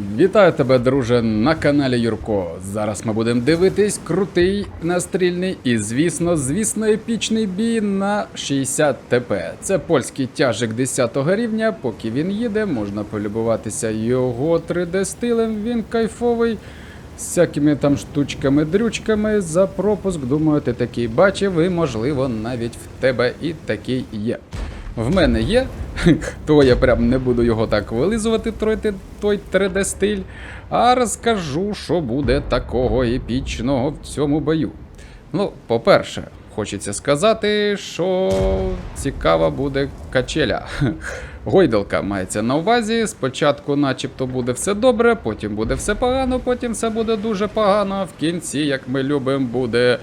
Вітаю тебе, друже, на каналі Юрко. Зараз ми будемо дивитись крутий настрільний і, звісно, звісно, епічний бій на 60 ТП. Це польський тяжик 10 рівня. Поки він їде, можна полюбуватися його 3D стилем. Він кайфовий. З всякими там штучками-дрючками за пропуск. Думаю, ти такий бачив, і можливо навіть в тебе і такий є. В мене є, то я прям не буду його так вилизувати, той, той 3D стиль, а розкажу, що буде такого епічного в цьому бою. Ну, по-перше, хочеться сказати, що цікава буде качеля. Гойдалка мається на увазі. Спочатку, начебто, буде все добре, потім буде все погано, потім все буде дуже погано. В кінці, як ми любимо, буде.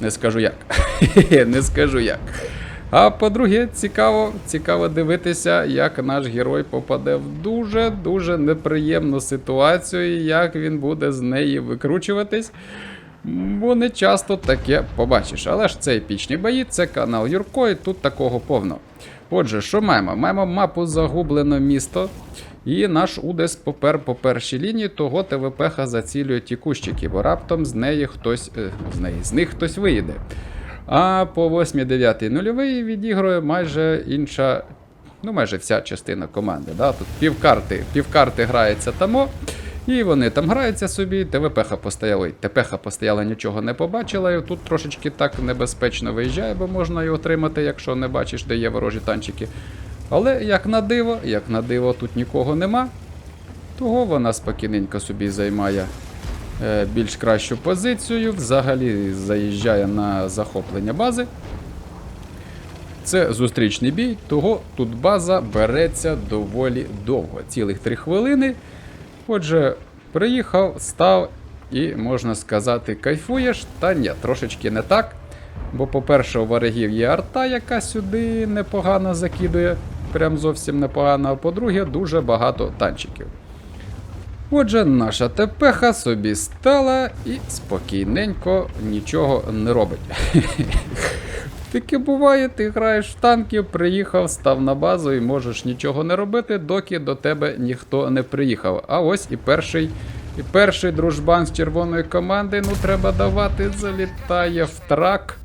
Не скажу як. Не скажу як. А по-друге, цікаво, цікаво дивитися, як наш герой попаде в дуже-дуже неприємну ситуацію, і як він буде з неї викручуватись. Бо не часто таке побачиш. Але ж це епічні бої, це канал Юрко, і тут такого повно. Отже, що маємо? Маємо мапу загублене місто. І наш Удес попер по першій лінії, того ТВПХ зацілює ті кущики, бо раптом з неї хтось е, з неї з них хтось виїде. А по 8-9 нульовий відігрує майже інша, ну майже вся частина команди. Да? Тут півкарти, півкарти грається тамо. І вони там граються собі, ТВПХ постояла, ТПХ постояла, нічого не побачила. І тут трошечки так небезпечно виїжджає, бо можна і отримати, якщо не бачиш, де є ворожі танчики. Але як на диво, як на диво, тут нікого нема. Того вона спокійненько собі займає більш кращу позицію. Взагалі заїжджає на захоплення бази. Це зустрічний бій, того тут база береться доволі довго, цілих 3 хвилини. Отже, приїхав, став і, можна сказати, кайфуєш, та ні, трошечки не так. Бо, по-перше, у ворогів є арта, яка сюди непогано закидує, прям зовсім непогано, а по-друге, дуже багато танчиків. Отже, наша ТПХ собі стала і спокійненько нічого не робить. Таке буває, ти граєш в танки, приїхав, став на базу і можеш нічого не робити, доки до тебе ніхто не приїхав. А ось і перший, і перший дружбан з червоної команди, ну треба давати, залітає в трак.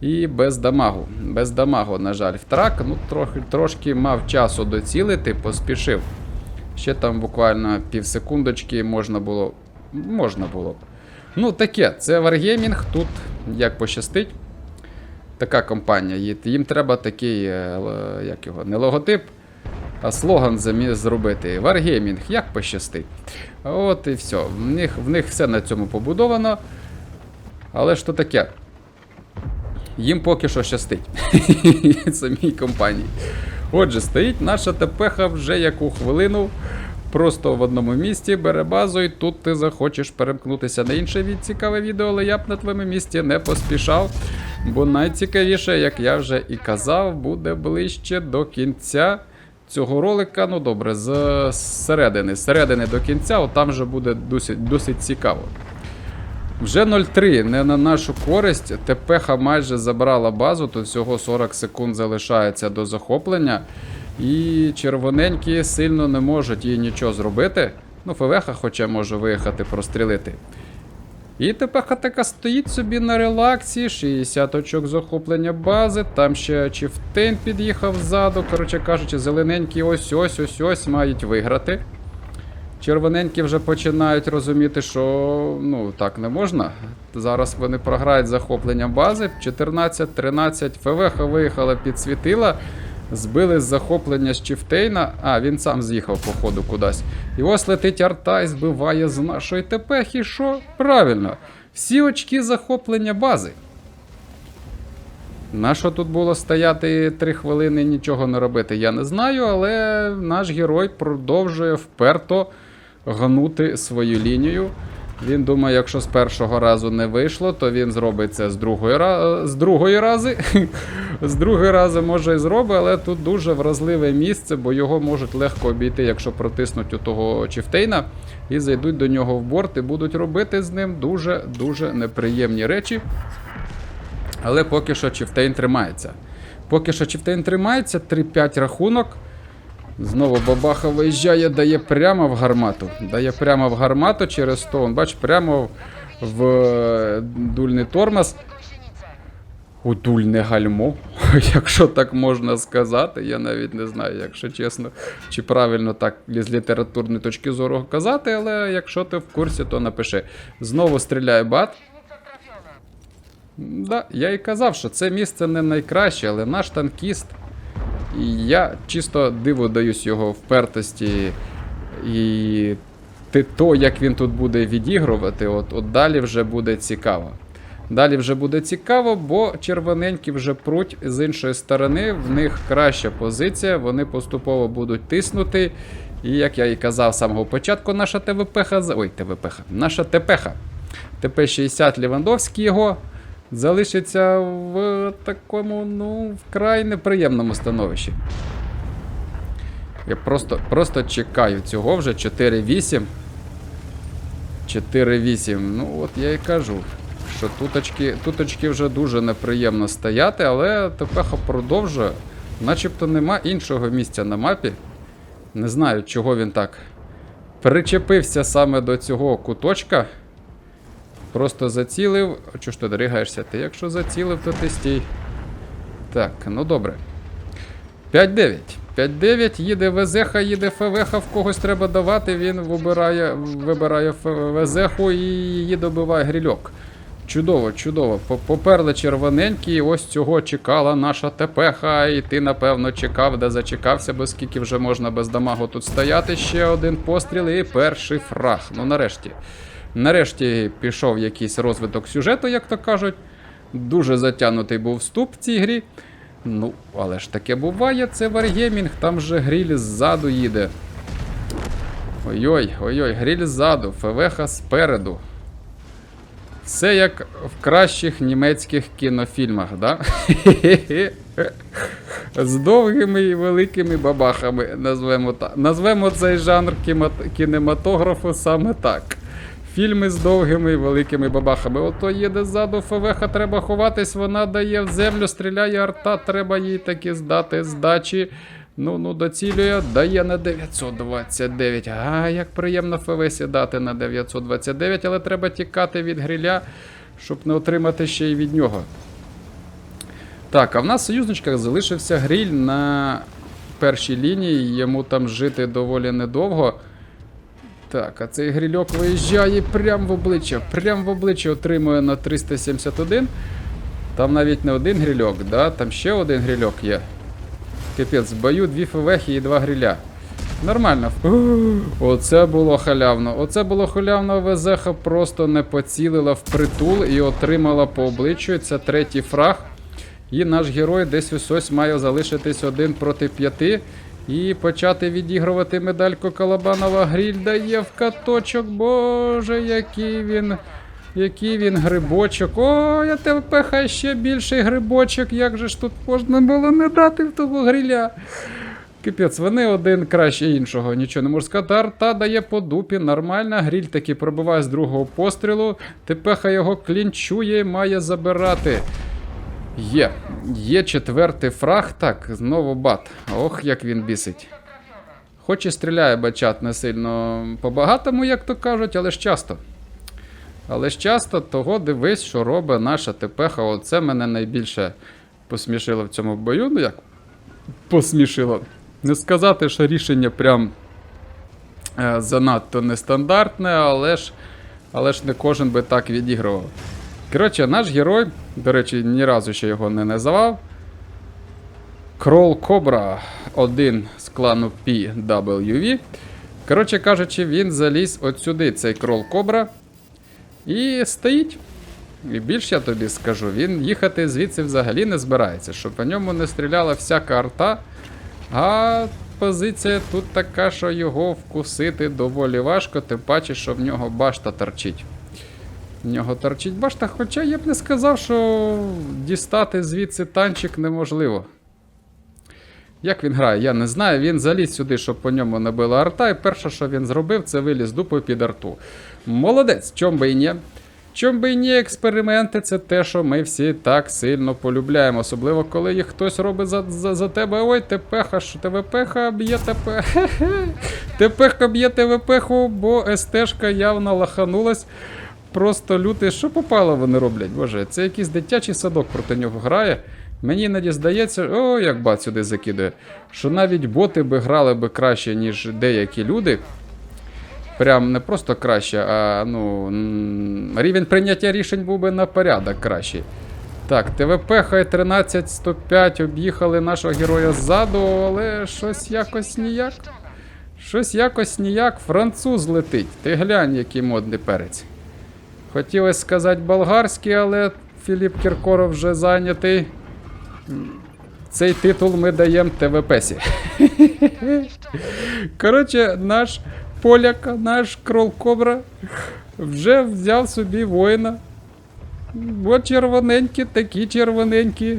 І без дамагу. Без дамагу, на жаль, в трак. Ну, трохи, трошки мав часу доцілити, поспішив. Ще там буквально пів секундочки можна було. Можна було. Ну, таке, це Wargaming, тут як пощастить. Така компанія. Їм треба такий, е, як його, не логотип, а слоган зробити. Wargaming, як пощастить. От і все. В них, в них все на цьому побудовано. Але що таке? Їм поки що щастить. Самій компанії. Отже, стоїть наша ТПХ вже яку хвилину. Просто в одному місці бере базу, і тут ти захочеш перемкнутися на інше від цікаве відео, але я б на твоєму місці не поспішав. Бо найцікавіше, як я вже і казав, буде ближче до кінця цього ролика. Ну добре, з середини, з середини до кінця, от там вже буде досить, досить цікаво. Вже 0-3, не на нашу користь. ТПХ майже забрала базу, тут всього 40 секунд залишається до захоплення. І червоненькі сильно не можуть їй нічого зробити. Ну, ФВХ хоча може виїхати прострілити. І ТПХ така стоїть собі на релаксі, 60 очок захоплення бази, там ще Чифтейн під'їхав ззаду. Коротше кажучи, зелененькі ось ось ось ось мають виграти. Червоненькі вже починають розуміти, що ну так не можна. Зараз вони програють захоплення бази. 14-13 ФВХ виїхала, підсвітила. Збили з захоплення з Чифтейна. А, він сам з'їхав, походу, кудись. І ось летить арта і збиває з нашої ТПХи. Що? Правильно. Всі очки захоплення бази. Нащо тут було стояти 3 хвилини і нічого не робити, я не знаю, але наш герой продовжує вперто гнути свою лінію. Він думає, якщо з першого разу не вийшло, то він зробить це з другої, з другої рази. з другої рази може і зробить, але тут дуже вразливе місце, бо його можуть легко обійти, якщо протиснуть у того Чифтейна і зайдуть до нього в борт і будуть робити з ним дуже-дуже неприємні речі. Але поки що Чифтейн тримається. Поки що Чифтейн тримається, 3-5 рахунок. Знову бабаха виїжджає, дає прямо в гармату. Дає прямо в гармату через то. Он, бач, прямо в, е, дульний тормоз. У дульне гальмо, якщо так можна сказати. Я навіть не знаю, якщо чесно, чи правильно так з літературної точки зору казати, але якщо ти в курсі, то напиши. Знову стріляє бат. Да, я і казав, що це місце не найкраще, але наш танкіст. І я чисто диву даюсь його впертості і то, як він тут буде відігрувати, от, от далі вже буде цікаво. Далі вже буде цікаво, бо червоненькі вже пруть з іншої сторони, в них краща позиція, вони поступово будуть тиснути. І як я і казав з самого початку, наша ТВПХ. Ой, ТВПХ, наша ТПХ. ТП-60 Лівандовський його залишиться в такому, ну, вкрай неприємному становищі. Я просто, просто чекаю цього вже 4-8. 4-8. Ну, от я і кажу, що туточки, туточки вже дуже неприємно стояти, але ТПХ продовжує. Начебто нема іншого місця на мапі. Не знаю, чого він так причепився саме до цього куточка. Просто зацілив. Чого ж ти дригаєшся? Ти якщо зацілив, то ти стій. Так, ну добре. 5-9. 5-9, їде ВЗХ, їде ФВХ, в когось треба давати, він вибирає, вибирає ВЗХу і її добиває грильок. Чудово, чудово. Поперли червоненькі, і ось цього чекала наша ТПХ, і ти, напевно, чекав, де зачекався, бо скільки вже можна без дамагу тут стояти. Ще один постріл і перший фраг. Ну, нарешті. Нарешті пішов якийсь розвиток сюжету, як то кажуть. Дуже затягнутий був вступ в цій грі. Ну, але ж таке буває, це Wargaming, там же гріль ззаду їде. Ой-ой, ой-ой, гріль ззаду, ФВХ спереду. Все як в кращих німецьких кінофільмах, да? З довгими і великими бабахами, назвемо так. Назвемо цей жанр кінематографу саме так. Фільми з довгими великими бабахами. Ото їде ззаду ФВХ, треба ховатись, вона дає в землю, стріляє арта, треба їй таки здати здачі. Ну, ну, доцілює, дає на 929. А, як приємно ФВ сідати на 929, але треба тікати від гриля, щоб не отримати ще й від нього. Так, а в нас в союзничках залишився гриль на першій лінії, йому там жити доволі недовго. Так, а цей грильок виїжджає прямо в обличчя, прямо в обличчя отримує на 371. Там навіть не один грильок, да? там ще один грильок є. Капець, в бою дві ФВХи і два гриля. Нормально. Оце було халявно. Оце було халявно. Везеха просто не поцілила в притул і отримала по обличчю. Це третій фраг. І наш герой десь ось ось має залишитись один проти п'яти. І почати відігрувати медальку Калабанова. Гріль дає в каточок. Боже, який він. Який він грибочок. О, я тебе пехай ще більший грибочок. Як же ж тут можна було не дати в того гриля? Капець, вони один краще іншого, нічого не можу сказати. Арта дає по дупі, нормально. Гріль таки пробиває з другого пострілу. Тепеха його клінчує має забирати. Є. Є четвертий фраг. Так, знову бат. Ох, як він бісить. Хоч і стріляє бачат не сильно по-багатому, як то кажуть, але ж часто. Але ж часто того дивись, що робить наша ТПХ. Оце мене найбільше посмішило в цьому бою. Ну як посмішило. Не сказати, що рішення прям е, занадто нестандартне, але ж, але ж не кожен би так відігрував. Коротше, наш герой, до речі, ні разу ще його не називав. Крол Кобра, один з клану PWV. Коротше кажучи, він заліз от сюди, цей крол Кобра. І стоїть. І більше я тобі скажу, він їхати звідси взагалі не збирається, щоб по ньому не стріляла всяка арта. А позиція тут така, що його вкусити доволі важко, тим паче, що в нього башта торчить. В нього торчить башта, хоча я б не сказав, що дістати звідси танчик неможливо. Як він грає, я не знаю. Він заліз сюди, щоб по ньому не била арта, і перше, що він зробив, це виліз дупою під арту. Молодець, чом би і ні. Чом би і ні, експерименти це те, що ми всі так сильно полюбляємо. Особливо, коли їх хтось робить за, за, за тебе. Ой, тепеха, що ТВПха б'є тебе. Тепеха б'є ТВПху, бо СТшка явно лаханулась. Просто лютий, що попало вони роблять. Боже, це якийсь дитячий садок проти нього грає. Мені іноді здається, о, як бат сюди закидує, що навіть боти би грали би краще, ніж деякі люди. Прям не просто краще, а ну, рівень прийняття рішень був би на порядок кращий. Так, ТВП хай 13-105 об'їхали нашого героя ззаду, але щось якось ніяк. Щось якось ніяк француз летить. Ти глянь, який модний перець. Хотілося сказати болгарський, але Філіп Кіркоров вже зайнятий. Цей титул ми даємо ТВПсі. Коротше, наш поляк, наш крол Кобра вже взяв собі воїна. От червоненькі, такі червоненькі.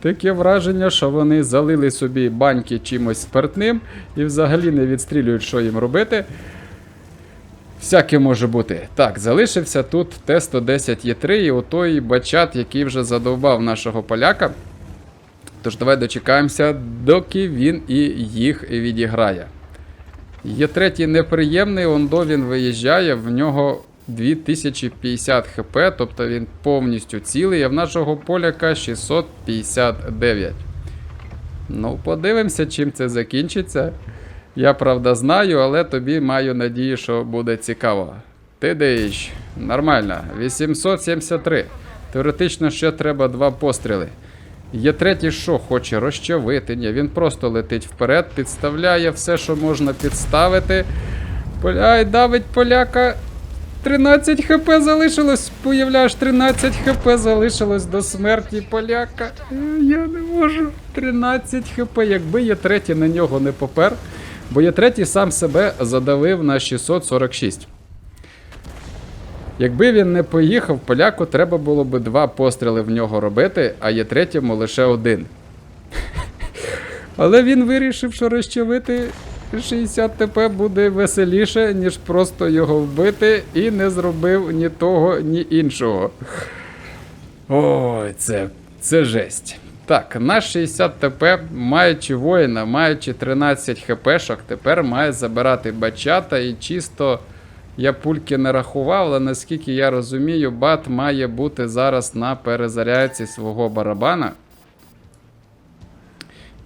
Таке враження, що вони залили собі баньки чимось спиртним і взагалі не відстрілюють, що їм робити. Всяке може бути. Так, залишився тут Т-110Е3 і отой бачат, який вже задовбав нашого поляка. Тож давай дочекаємося, доки він і їх відіграє. Є третій неприємний, ондо він виїжджає, в нього 2050 хп, тобто він повністю цілий, а в нашого поляка 659. Ну, подивимося, чим це закінчиться. Я правда знаю, але тобі маю надію, що буде цікаво. Ти даєш. Нормально. 873. Теоретично ще треба два постріли. Є третій, що хоче розчавити. Ні, він просто летить вперед, підставляє все, що можна підставити. Ай, давить поляка. 13 хп залишилось, появляєш, 13 хп залишилось до смерті поляка. Е, Я не можу. 13 хп, якби є третій на нього не попер, бо є третій сам себе задавив на 646. Якби він не поїхав, поляку треба було би два постріли в нього робити, а є третьому лише один. Але він вирішив, що розчавити 60 ТП буде веселіше, ніж просто його вбити, і не зробив ні того, ні іншого. Ой, це, це жесть. Так, наш 60 ТП, маючи воїна, маючи 13 хпшок, тепер має забирати бачата і чисто. Я пульки не рахував, але наскільки я розумію, бат має бути зараз на перезарядці свого барабана.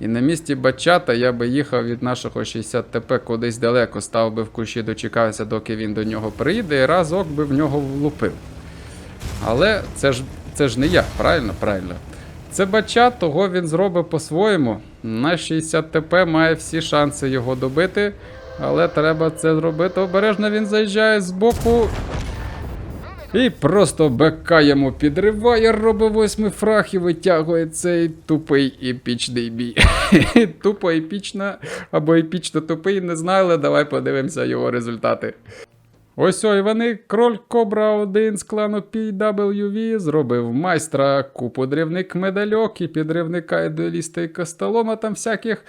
І на місці бачата я би їхав від нашого 60 ТП кудись далеко, став би в кущі, дочекався, доки він до нього приїде, і разок би в нього влупив. Але це ж, це ж не я, правильно? Правильно. Це бачат, того він зробить по-своєму. На 60 ТП має всі шанси його добити. Але треба це зробити. Обережно він заїжджає з боку. І просто БК йому підриває, робить восьмий фраг і витягує цей тупий епічний бій. Тупо епічно або епічно тупий, не знаю, але давай подивимося його результати. Ось ой вони, кроль Кобра 1 з клану PWV зробив майстра, купу дрівник медальок і підривника і дуеліста і костолома там всяких.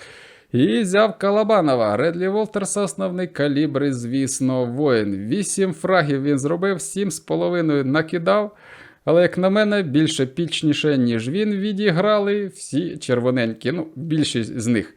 І взяв Калабанова. Редлі Волтерса основний калібр, звісно, воїн. Вісім фрагів він зробив, сім з половиною накидав. Але, як на мене, більше пічніше, ніж він відіграли всі червоненькі, ну, більшість з них.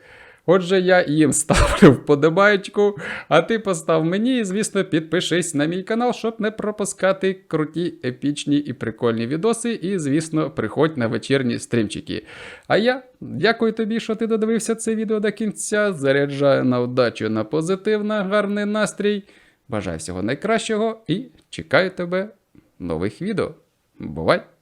Отже, я їм ставлю вподобайку, а ти постав мені і, звісно, підпишись на мій канал, щоб не пропускати круті, епічні і прикольні відоси. І, звісно, приходь на вечірні стрімчики. А я дякую тобі, що ти додивився це відео до кінця. Заряджаю на удачу, на позитив, на гарний настрій. Бажаю всього найкращого і чекаю тебе нових відео. Бувай!